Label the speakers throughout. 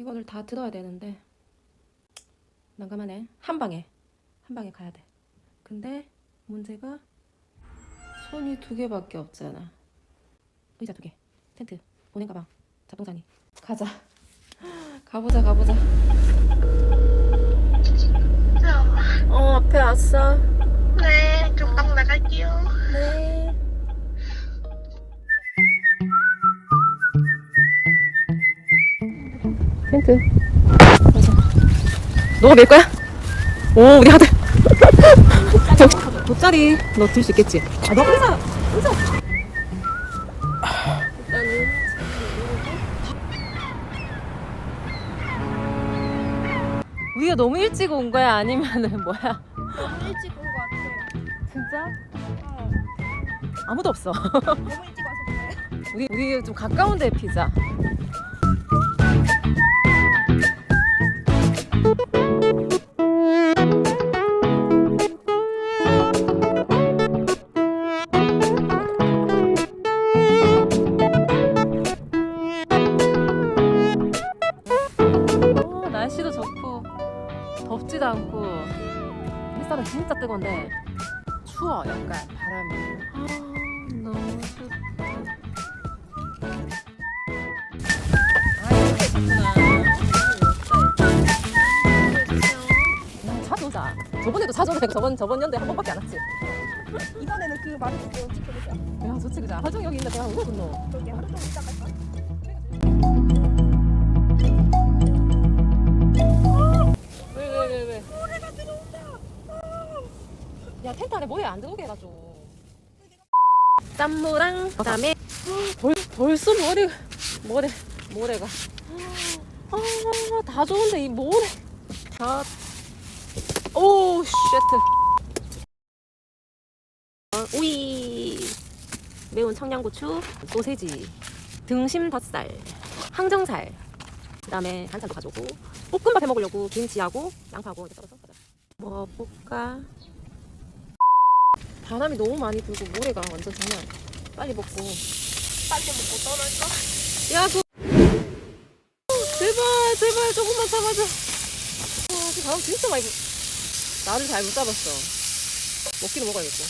Speaker 1: 이거를 다 들어야 되는데 난감하네. 한 방에 한 방에 가야 돼. 근데 문제가 손이 두 개밖에 없잖아. 의자 두 개, 텐트, 보냉 가방, 잡동사니. 가자. 가보자, 가보자. 어, 앞에 왔어.
Speaker 2: 네, 금방 나갈게요.
Speaker 1: 네. 텐트. 가자. 너가 밀 거야? 오, 우리 아들. 저, 돗자리 너 들 수 있겠지? 아, 너 의자, 의자. 우리가 너무 일찍 온 거야? 아니면은 뭐야?
Speaker 2: 너무 일찍 온것 같아요.
Speaker 1: 진짜?
Speaker 2: 어,
Speaker 1: 아무도 없어.
Speaker 2: 너무 일찍 와서 그래.
Speaker 1: 우리 우리 좀 가까운 데 피자. 진짜 뜨거운데 추워 약간 바람이. 아 너무 좋다. 아 이렇게 있구나. 음, 오자. 저번에도 오는데 저번 저번 연도에 한 번밖에 안 왔지.
Speaker 2: 이번에는 그 말을 좀 지켜보자.
Speaker 1: 야 좋지 그자. 종일 여기 있는데 그냥 오고 분노.
Speaker 2: 저기 하루 종일 있다 갈까?
Speaker 1: 왜 왜 왜 왜? 야 텐트 안에 모래 안 들어오게 해가지고. 짠무랑 그다음에 벌 벌써 머리 모래 모래가. 아다 좋은데 이 모래. 자. 오 쉣. 어, 오이 매운 청양고추 소세지 등심 덧살 항정살 그다음에 반찬도 가져오고 볶음밥 해 먹으려고 김치하고 양파하고 이렇게 썰어서 가자. 뭐 볼까? 바람이 너무 많이 불고 모래가 완전 장난. 아니야. 빨리 먹고.
Speaker 2: 빨리 먹고 떠날까?
Speaker 1: 야 그. 제발 제발 조금만 참아줘. 와, 그 바람 진짜 많이 불. 나를 잘 못 잡았어. 먹기는 먹어야겠고.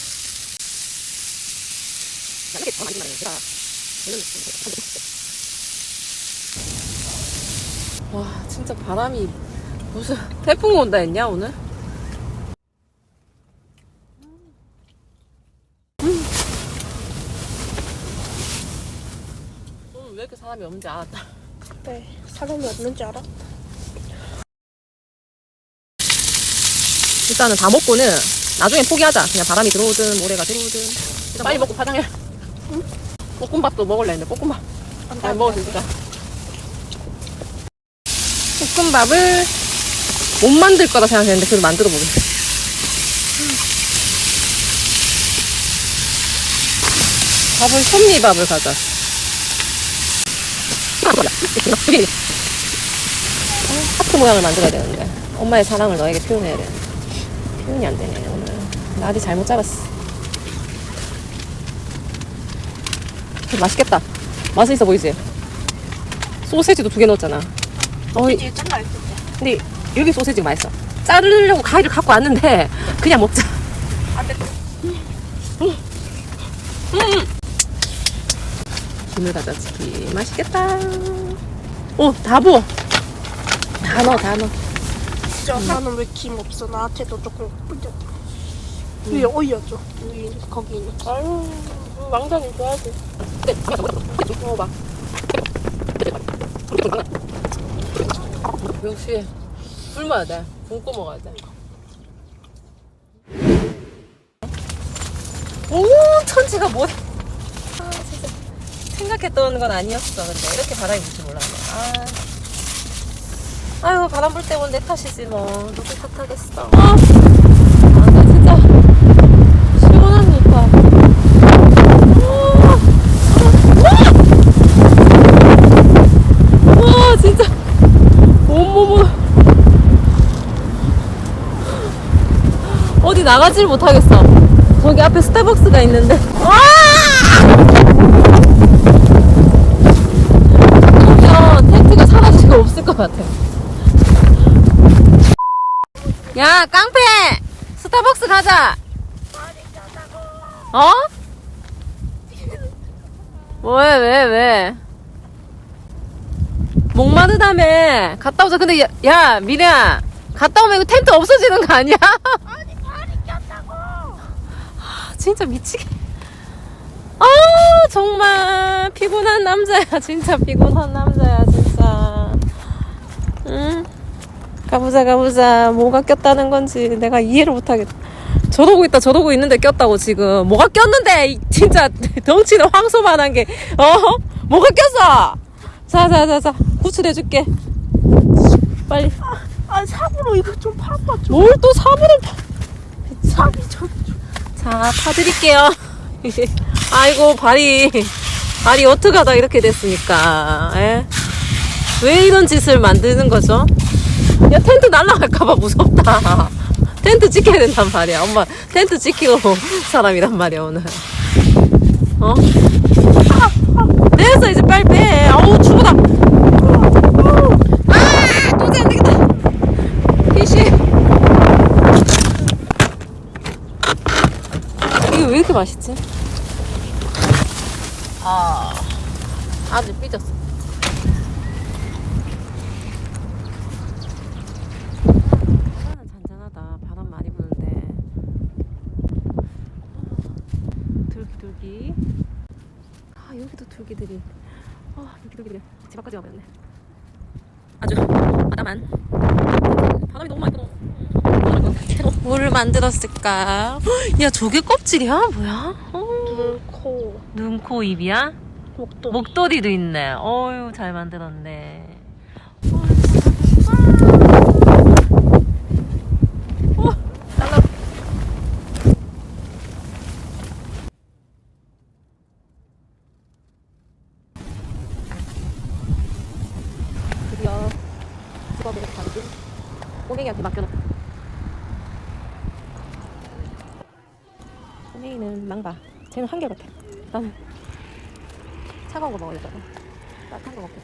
Speaker 1: 야, 이렇게 더 많이 말해. 저는 와 진짜 바람이 무슨 태풍 온다 했냐 오늘? 왜 이렇게 사람이 없는지 알았다.
Speaker 2: 네, 사람이 없는지 알아?
Speaker 1: 일단은 다 먹고는 나중에 포기하자. 그냥 바람이 들어오든 모래가 들어오든. 일단 빨리 먹고 파장해. 볶음밥도 먹을래 했는데 볶음밥 잘 먹었으니까. 볶음밥을 못 만들 거라 생각했는데 그래도 만들어 보게. 밥은 섭리밥을 가자. 하트 모양을 만들어야 되는데 엄마의 사랑을 너에게 표현해야 돼. 표현이 안 되네 오늘. 나디 잘못 잡았어. 맛있겠다. 맛은 있어 보이지? 소세지도 두 개 넣었잖아. 어이,
Speaker 2: 이게 좀 맛있겠지?
Speaker 1: 근데 여기 소세지가 맛있어. 자르려고 가위를 갖고 왔는데 그냥 먹자.
Speaker 2: 안 돼.
Speaker 1: 김을 가져치기 맛있겠다. 오, 다 부어. 다 넣어, 다 넣어.
Speaker 2: 저 나는 왜 김 없어? 나한테도 조금 뿌려. 위에 올려줘. 여기 거기 있는. 아유, 왕자님 좋아하지.
Speaker 1: 네, 먹어봐. 역시 굶어야 돼. 굶고 먹어야 돼. 오, 천지가 뭐야? 아, 생각했던 건 아니었어. 근데 이렇게 바람이 불 줄 몰랐네. 아, 아유 바람 불 때면 내 탓이지 뭐. 누구 탓하겠어. 아, 아, 나 진짜 시원한 좋다. 와 진짜 온몸을 어디 나가질 못하겠어 저기 앞에 스타벅스가 있는데 와 것 같아요. 야, 깡패! 스타벅스 가자! 어? 왜, 왜, 왜? 목마르다며. 갔다 오자. 근데, 야, 야 미래야. 갔다 오면 이거 텐트 없어지는 거 아니야?
Speaker 2: 아니, 발이 꼈다고!
Speaker 1: 아, 진짜 미치게. 아, 정말. 피곤한 남자야. 진짜 피곤한 남자야. 응 가보자 가보자 뭐가 꼈다는 건지 내가 이해를 못하겠다 저러고 있다 저러고 있는데 꼈다고 지금 뭐가 꼈는데 이- 진짜 덩치는 황소만한 게 어? 뭐가 꼈어 자자자자 구출해줄게 빨리
Speaker 2: 아 삽으로 이거 좀 파봐 좀.
Speaker 1: 뭘또 사부를 파-
Speaker 2: 삽이 저.
Speaker 1: 자, 파드릴게요. 아이고, 발이, 발이 어떡하다 이렇게 됐으니까. 에? 왜 이런 짓을 만드는 거죠? 야, 텐트 날라갈까봐 무섭다. 텐트 지켜야 된단 말이야. 엄마, 텐트 지키고 사람이란 말이야, 오늘. 어? 됐어, 이제 빨리 빼. 아우, 추워다. 아, 도저히 안 되겠다. 피쉬. 이게 왜 이렇게 맛있지? 아, 아주 삐졌어. 하나는 잔잔하다. 바람 많이 부는데. 둘기둘기. 아, 여기도 둘기들이. 아, 둘기둘기들. 집 앞까지 와버렸네. 아주 아담한. 바람이 너무 많이 불어. 뭐를 만들었을까? 야, 저게 껍질이야? 뭐야? 어.
Speaker 2: 눈, 코,
Speaker 1: 눈, 코, 입이야?
Speaker 2: 목도.
Speaker 1: 목도리도 있네. 어유, 잘 만들었네. 어, 날라. 드디어 직업을 가지 꼬맹이한테 맡겨놓고 꼬맹이는 망봐 쟤는 한결같아. 나는 차가운 거 먹으려다가 따뜻한 거 먹겠다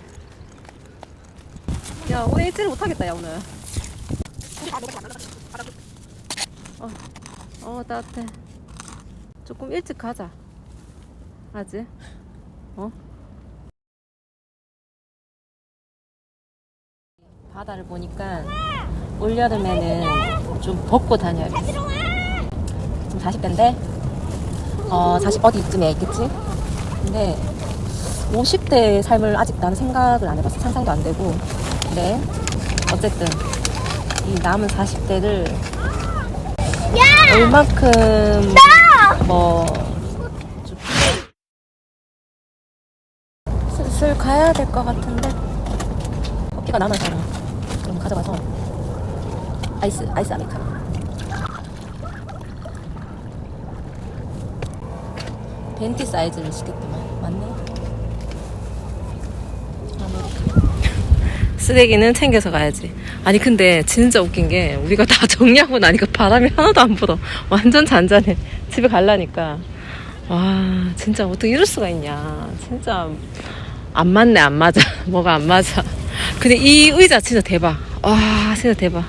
Speaker 1: 야 오늘 일찍 못하겠다 야 오늘. 어, 어 따뜻해. 조금 일찍 가자. 아지? 어? 바다를 보니까 올여름에는 좀 벗고 다녀야 돼 지금 40대인데 어 40 어디쯤에 있겠지? 근데 50대의 삶을 아직 나는 생각을 안 해봤어. 상상도 안 되고. 근데 어쨌든 이 남은 40대를 얼만큼 뭐좀 슬슬 가야 될 것 같은데 커피가 남아서 좀 가져가서 아이스 아이스 아메리카노 벤티 사이즈를 시켰더만 맞네 쓰레기는 챙겨서 가야지. 아니 근데 진짜 웃긴 게 우리가 다 정리하고 나니까 바람이 하나도 안 불어. 완전 잔잔해. 집에 갈라니까. 와 진짜 어떻게 이럴 수가 있냐. 진짜 안 맞네 안 맞아. 뭐가 안 맞아. 근데 이 의자 진짜 대박. 와 진짜 대박.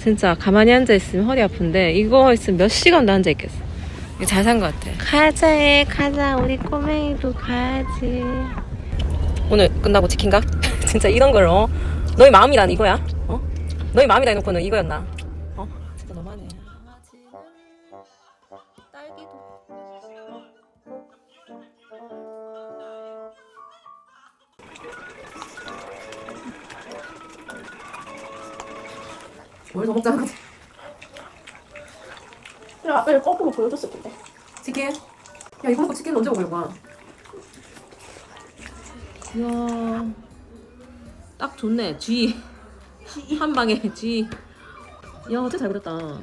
Speaker 1: 진짜 가만히 앉아 있으면 허리 아픈데 이거 있으면 몇 시간도 앉아 있겠어. 이거 잘산 것 같아. 가자 해 가자 우리 꼬맹이도 가야지. 오늘 끝나고 치킨가? 진짜 이런 걸 어? 너의 마음이란 이거야? 어? 너의 마음이다 해놓고는 이거였나? 어? 진짜 너무하네. 딸기도. 뭘더 먹자는 거지?
Speaker 2: 내가 아까 거꾸로 보여줬을 텐데.
Speaker 1: 치킨? 야 이거 먹고 치킨 언제 먹으려고 와? 이야 딱 좋네 G 한 방에 G 야 어째 잘 그렸다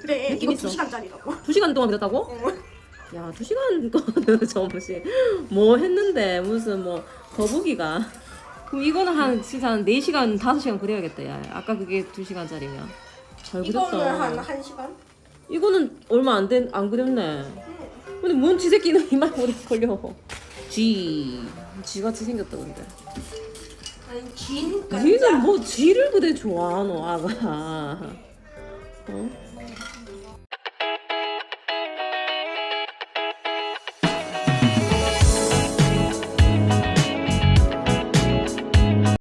Speaker 2: 그래
Speaker 1: 느낌
Speaker 2: 이거
Speaker 1: 있어.
Speaker 2: 2 시간짜리라고.
Speaker 1: 두 시간 동안 그렸다고? 야 두 시간 동안은 정신 뭐 했는데 무슨 뭐 거북이가 그럼 이거는 한 진짜 한 4시간 5시간 그려야겠다 야 아까 그게 두 시간짜리면 잘 그렸다
Speaker 2: 이거는 한 1 시간?
Speaker 1: 이거는 얼마 안 된 안 그렸네. 근데 뭔 지새끼는 이만 오래 걸려. G G같이 생겼다 근데.
Speaker 2: 아니 긴
Speaker 1: 니는 뭐 G를 그대 좋아하노 아가. 응?